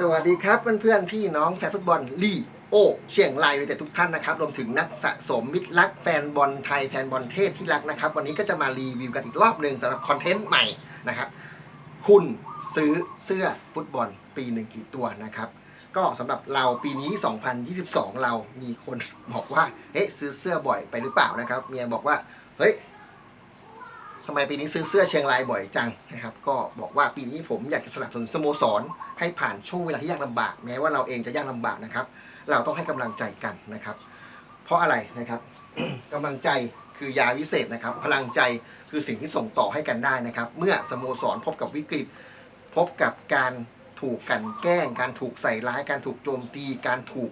สวัสดีครับเพื่อนๆ พี่น้องแฟนฟุตบอลลีโอเชียงรายเลยแต่ทุกท่านนะครับ รวมถึงนักสะสมมิตรรักแฟนบอลไทยแฟนบอลเทศที่รักนะครับ วันนี้ก็จะมารีวิวกันอีกรอบหนึ่งสำหรับคอนเทนต์ใหม่นะครับ คุณซื้อเสื้อฟุตบอลปีหนึ่งกี่ตัวนะครับ ก็สำหรับเราปีนี้ 2022 เรามีคนบอกว่าเฮ้ซื้อเสื้อบ่อยไปหรือเปล่านะครับ เมียบอกว่าเฮ้ย ทำไมปีนี้ซื้อเสื้อเชียงรายบ่อยจังนะครับ ก็บอกว่าปีนี้ผมอยากจะสนับสนุนสโมสร ให้ผ่านช่วงเวลาที่ยากลำบาก แม้ว่าเราเองจะยากลำบากนะครับ เราต้องให้กำลังใจกันนะครับ เพราะอะไรนะครับกำลังใจคือยาวิเศษนะครับ พลังใจคือสิ่งที่ส่งต่อให้กันได้นะครับ เมื่อสโมสรพบกับวิกฤต พบกับการถูกกันแกล้ง การถูกใส่ร้าย การถูกโจมตี การถูก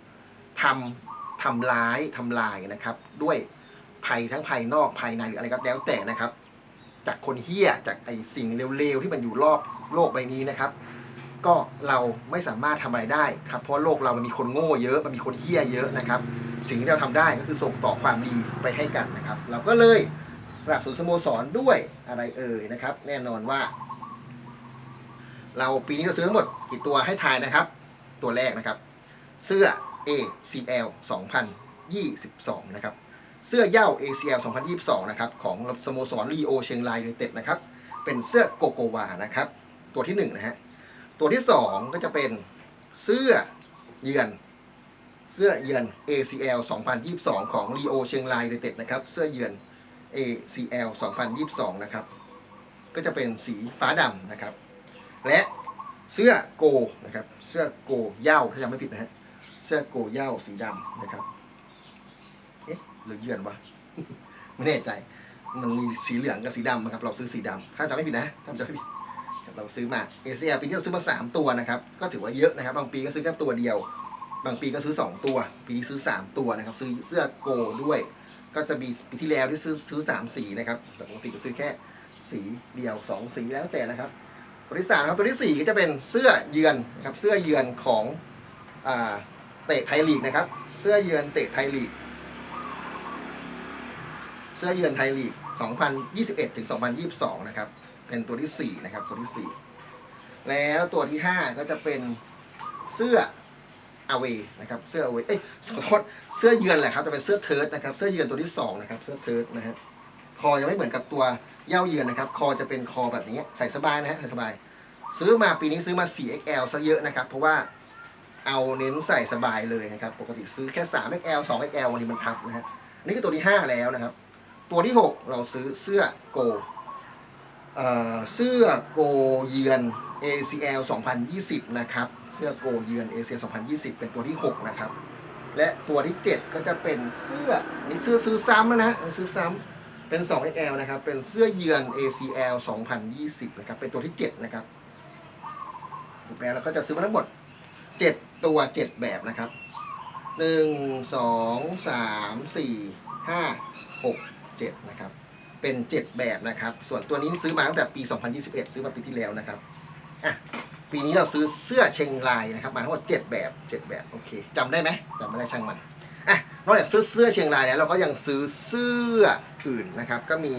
ทำทำร้ายทำลายนะครับ ด้วยภัยทั้งภายนอกภายในหรืออะไรก็แล้วแต่นะครับ จากคนเฮี้ยจากไอสิ่งเร็วๆที่มันอยู่รอบโลกใบนี้นะครับ ก็เราไม่สามารถทำอะไรได้ครับเพราะโลกเรามันมีคนโง่เยอะมันมีคนเฮี้ยเยอะนะครับ สิ่งที่เราทำได้ก็คือส่งต่อความดีไปให้กันนะครับ เราก็เลยสนับสนุนสโมสรด้วยอะไรเอ่ยนะครับ แน่นอนว่า เราปีนี้เราซื้อทั้งหมดกี่ตัวให้ทายนะครับ ตัวแรกนะครับ เสื้อ ACL 2022 นะครับ เสื้อเย้า ACL 2022 นะครับ ของสโมสรลีโอเชียงรายยูไนเต็ดนะครับ เป็นเสื้อโกโกวานะครับ ตัวที่ 1 นะฮะ ตัวที่ 2 ก็จะเป็นเสื้อเยือน เสื้อเยือน ACL 2022 ของลีโอเชียงรายยูไนเต็ดนะครับ เสื้อเยือน ACL 2022 นะครับ ก็จะเป็นสีฟ้าดำนะครับ และเสื้อโกนะครับ เสื้อโกเย้าถ้าจำไม่ผิดนะฮะ เสื้อโกเย้าสีดำนะครับ หรือเยือนวะ ไม่แน่ใจ มันมีสีเหลืองกับสีดำนะครับ เราซื้อสีดำถ้าจำไม่ผิดนะถ้าจำไม่ผิดครับเราซื้อมาเอเชียปีนี้เราซื้อมาสามตัวนะครับ ก็ถือว่าเยอะนะครับ บางปีก็ซื้อแค่ตัวเดียว บางปีก็ซื้อสองตัว ปีนี้ซื้อสามตัวนะครับ ซื้อเสื้อโกด้วย ก็จะมีปีที่แล้วที่ซื้อซื้อสามสีนะครับ แต่ปกติก็ซื้อแค่สีเดียวสองสีแล้วแต่นะครับ ตัวที่สามครับ ตัวที่สี่ก็จะเป็นเสื้อเยือนนะครับ เสื้อเยือนของเตะไทยลีกนะครับ เสื้อเยือนเตะไทยลีก สื้อเยือนไทยลีก 2021 ถึง 2022 นะครับ เป็นตัวที่ 4 นะครับ ตัวที่ 4 แล้วตัวที่ 5 ก็จะเป็นเสื้ออเวนะครับ เสื้ออเวเอ้ยขอโทษเสื้อเยือนแหละครับ จะเป็นเสื้อเทิร์ดนะครับ เสื้อเยือนตัวที่ 2 นะครับ เสื้อเทิร์ดนะฮะ คอยังไม่เหมือนกับตัวเย่าเยือนนะครับ คอจะเป็นคอแบบนี้ ใส่สบายนะฮะ ใส่สบาย ซื้อมาปีนี้ซื้อมา 4XL ซะเยอะนะครับ เพราะว่าเอาเน้นใส่สบายเลยนะครับ ปกติซื้อแค่ 3XL 2XL วันนี้มันทับนะฮะ นี่คือตัวที่ 5 แล้วนะครับ ตัวที่ 6 เราซื้อเสื้อโกเอ่อเสื้อโกเยือน ACL 2020 นะครับ เสื้อโกเยือน ACL 2020 เป็นตัวที่ 6 นะครับ และตัวที่ 7 ก็จะเป็นเสื้อนี่เสื้อซื้อซ้ำนะซื้อซ้ำเป็น 2XL นะครับ เป็นเสื้อเยือน ACL 2020 นะครับ เป็นตัวที่ 7 นะครับถูกแล้วเราก็จะซื้อมาทั้งหมด 7 ตัว 7 แบบนะครับ 1 2 3 4 5 6 เป็น 7 แบบนะครับ ส่วนตัวนี้ซื้อมาตั้งแต่ปี 2021 ซื้อมาปีที่แล้วนะครับอะปีนี้เราซื้อเสื้อเชียงรายนะครับมาทั้งหมด7แบบ 7 แบบโอเคจำได้ไหมจำไม่ได้ช่างมันอะนอกจากซื้อเสื้อเชียงรายแล้วเราก็ยังซื้อเสื้ออื่นนะครับ ก็มี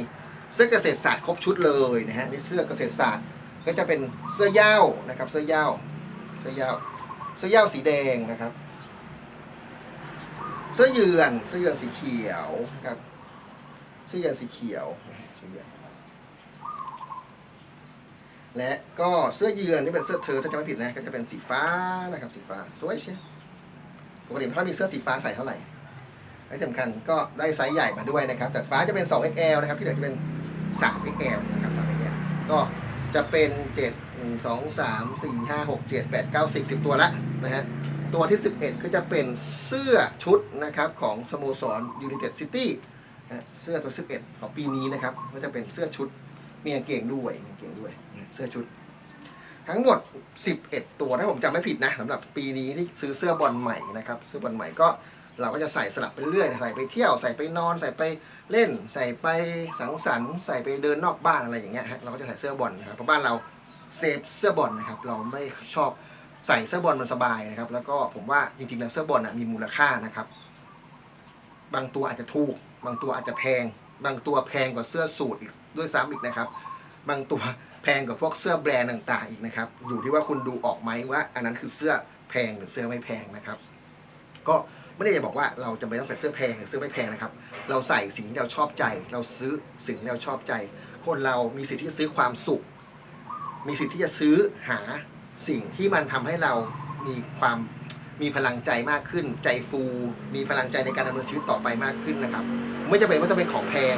เสื้อเกษตรศาสตร์ครบชุดเลยนะฮะนี่เสื้อเกษตรศาสตร์ก็จะเป็นเสื้อย้านะครับ เสื้อย้าเสื้อย้าเสื้อย้าสีแดงนะครับ เสื้อเยือนเสื้อเยือนสีเขียวครับ สื้อยือนสีเขียวเสื้อและก็เสื้อเยือนที่เป็นเสื้อเธอถ้าจำไม่ผิดนะก็จะเป็นสีฟ้านะครับสีฟ้าสวยเชียวปกติไม่ค่อยมีเสื้อสีฟ้าใส่เท่าไหร่และสำคัญก็ได้ไซส์ใหญ่มาด้วยนะครับ แต่ฟ้าจะเป็น 2XL นะครับ ที่เหลือจะเป็น 3XL นะครับ 3XL ก็จะเป็น 7 1 2 3 4 5 6 7 8 9 10 10 ตัวละนะฮะ ตัวที่ 11 ก็จะเป็นเสื้อชุดนะครับ ของสโมสรยู i น เต็ดซิตี้นะเสื้อตัว 11 ของปีนี้นะครับก็จะเป็นเสื้อชุดมีกางเกงด้วยมีกางเกงด้วย เสื้อชุด ทั้งหมด 11 ตัวถ้าผมจำไม่ผิดนะสำหรับปีนี้ที่ซื้อเสื้อบอลใหม่นะครับเสื้อบอลใหม่ก็เราก็จะใส่สลับไปเรื่อยใส่ไปเที่ยวใส่ไปนอนใส่ไปเล่น ใส่ไปสังสรรค์ใส่ไปเดินนอกบ้านอะไรอย่างเงี้ยฮะเราก็จะใส่เสื้อบอลนะครับเพราะบ้านเราเซฟเสื้อบอลนะครับเราไม่ชอบใส่เสื้อบอลมันสบายนะครับแล้วก็ผมว่าจริงๆแล้วเสื้อบอลนะมีมูลค่านะครับ บางตัวอาจจะถูก บางตัวอาจจะแพง บางตัวแพงกว่าเสื้อสูทอีกด้วยซ้ำอีกนะครับ บางตัวแพงกว่าพวกเสื้อแบรนด์ต่างๆอีกนะครับ อยู่ที่ว่าคุณดูออกไหมว่า อันนั้นคือเสื้อแพงหรือเสื้อไม่แพงนะครับ ก็ไม่ได้จะบอกว่าเราจะไม่ต้องใส่เสื้อแพงหรือเสื้อไม่แพงนะครับ เราใส่สิ่งที่เราชอบใจ เราซื้อสิ่งที่เราชอบใจ คนเรามีสิทธิ์ที่จะซื้อความสุข มีสิทธิ์ที่จะซื้อหาสิ่งที่มันทำให้เรามีความ มีพลังใจมากขึ้น ใจฟู มีพลังใจในการดำเนินชีวิตต่อไปมากขึ้นนะครับ ไม่จำเป็นว่าต้องเป็นของแพง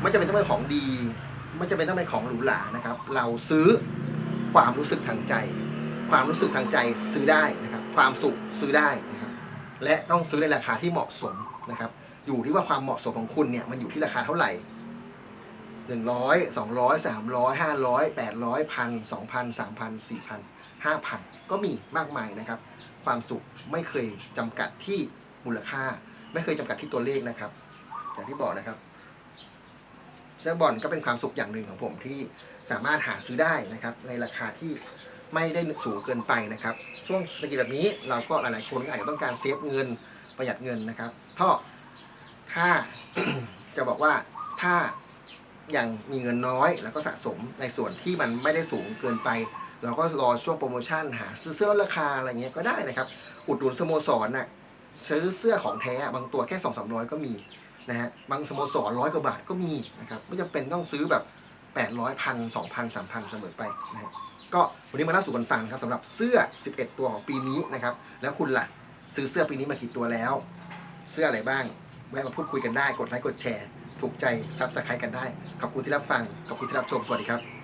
ไม่จำเป็นต้องเป็นของดี ไม่จำเป็นต้องเป็นของหรูหรานะครับ เราซื้อความรู้สึกทางใจ ความรู้สึกทางใจซื้อได้นะครับ ความสุขซื้อได้นะครับ และต้องซื้อในราคาที่เหมาะสมนะครับ อยู่ที่ว่าความเหมาะสมของคุณเนี่ยมันอยู่ที่ราคาเท่าไหร่หนึ่งร้อยสองร้อยสามร้อยห้าร้อยแปดร้อยพันสองพันสามพันสี่พันห้าพันก็มีมากมายนะครับ ความสุขไม่เคยจำกัดที่มูลค่า ไม่เคยจำกัดที่ตัวเลขนะครับ อย่างที่บอกนะครับเสื้อบอลก็เป็นความสุขอย่างหนึ่งของผมที่สามารถหาซื้อได้นะครับ ในราคาที่ไม่ได้สูงเกินไปนะครับ ช่วงเศรษฐกิจแบบนี้เราก็หลายๆคนอาจจะต้องการเซฟเงินประหยัดเงินนะครับเพราะถ้าจะบอกว่าถ้ายังมีเงินน้อย แล้วก็สะสมในส่วนที่มันไม่ได้สูงเกินไป เราก็รอช่วงโปรโมชั่นหาซื้อเสื้อลดราคาอะไรเงี้ยก็ได้นะครับ อุดหนุนสโมสรน่ะซื้อเสื้อของแท้บางตัวแค่สองสามร้อยก็มีนะฮะบางสโมสรร้อยกว่าบาทก็มีนะครับไม่จำเป็นต้องซื้อแบบแปดร้อยพันสองพันสามพันเสมอไปนะฮะก็วันนี้มาเล่าสู่กันฟังครับสำหรับเสื้อ 11 ตัวของปีนี้นะครับ แล้วคุณล่ะซื้อเสื้อปีนี้มากี่ตัวแล้ว เสื้ออะไรบ้างแวะมาพูดคุยกันได้กดไลค์กดแชร์ ถูกใจซับสไครต์กันได้ ขอบคุณที่รับฟัง ขอบคุณที่รับชม สวัสดีครับ